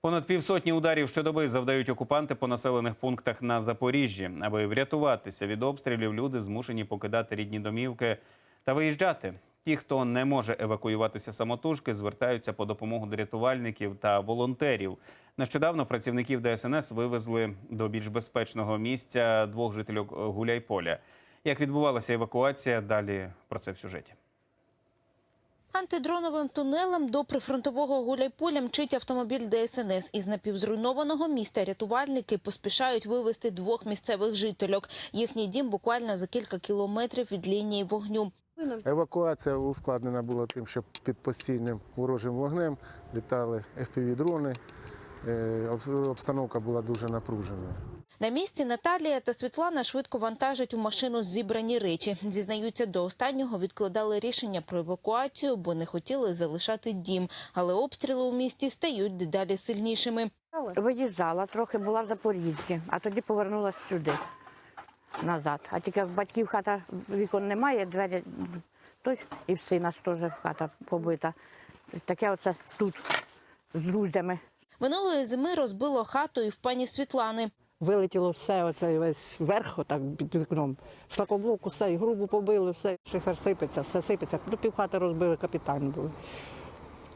Понад півсотні ударів щодоби завдають окупанти по населених пунктах на Запоріжжі. Аби врятуватися від обстрілів, люди змушені покидати рідні домівки та виїжджати. Ті, хто не може евакуюватися самотужки, звертаються по допомогу до рятувальників та волонтерів. Нещодавно працівників ДСНС вивезли до більш безпечного місця двох жителів Гуляйполя. Як відбувалася евакуація? Далі про це в сюжеті. Антидроновим тунелем до прифронтового Гуляйполя мчить автомобіль ДСНС. Із напівзруйнованого міста рятувальники поспішають вивезти двох місцевих жительок. Їхній дім буквально за кілька кілометрів від лінії вогню. Евакуація ускладнена була тим, що під постійним ворожим вогнем літали FPV-дрони. Е, Обстановка була дуже напруженою. На місці Наталія та Світлана швидко вантажать у машину зібрані речі. Зізнаються, до останнього відкладали рішення про евакуацію, бо не хотіли залишати дім. Але обстріли у місті стають дедалі сильнішими. Виїжджала, трохи була в Запоріжжі, а тоді повернулася сюди назад. А тільки в батьків хата вікон немає, двері той і в сина теж хата побита. Таке оце тут з друзями. Минулої зими розбило хату і в пані Світлани. Вилетіло все, оце весь верх, отак під вікном. Шлакоблок, усе, і грубу побили, все, шифер сипеться, все сипеться. Ну, півхати розбили, капітально були.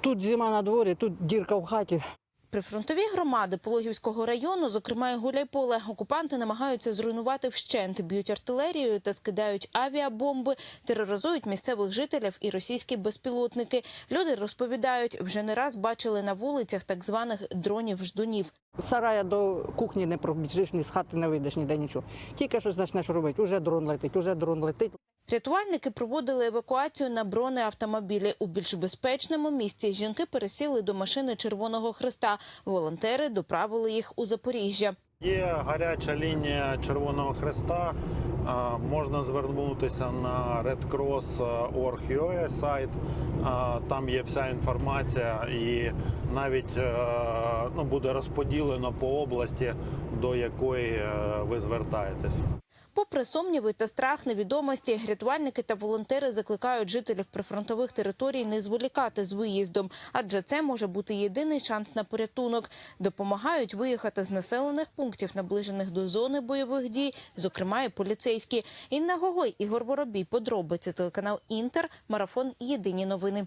Тут зима на дворі, тут дірка в хаті. Прифронтові громади Пологівського району, зокрема і Гуляйполе, окупанти намагаються зруйнувати вщент, б'ють артилерією та скидають авіабомби, тероризують місцевих жителів і російські безпілотники. Люди розповідають, вже не раз бачили на вулицях так званих дронів-ждунів. З сарая до кухні не пробіжиш, ні з хати не вийдеш, ніде нічого. Тільки щось почнеш робити, уже дрон летить, уже дрон летить. Рятувальники проводили евакуацію на бронеавтомобілі. У більш безпечному місці жінки пересіли до машини Червоного Христа. Волонтери доправили їх у Запоріжжя. Є гаряча лінія Червоного Хреста. Можна звернутися на redcross.org.ua сайт. Там є вся інформація і навіть ну, буде розподілено по області, до якої е, ви звертаєтесь. Попри сумніви та страх невідомості, рятувальники та волонтери закликають жителів прифронтових територій не зволікати з виїздом, адже це може бути єдиний шанс на порятунок. Допомагають виїхати з населених пунктів, наближених до зони бойових дій, зокрема і поліцейські. Інна Гогой, Ігор Воробій, подробиці телеканал Інтер, марафон Єдині новини.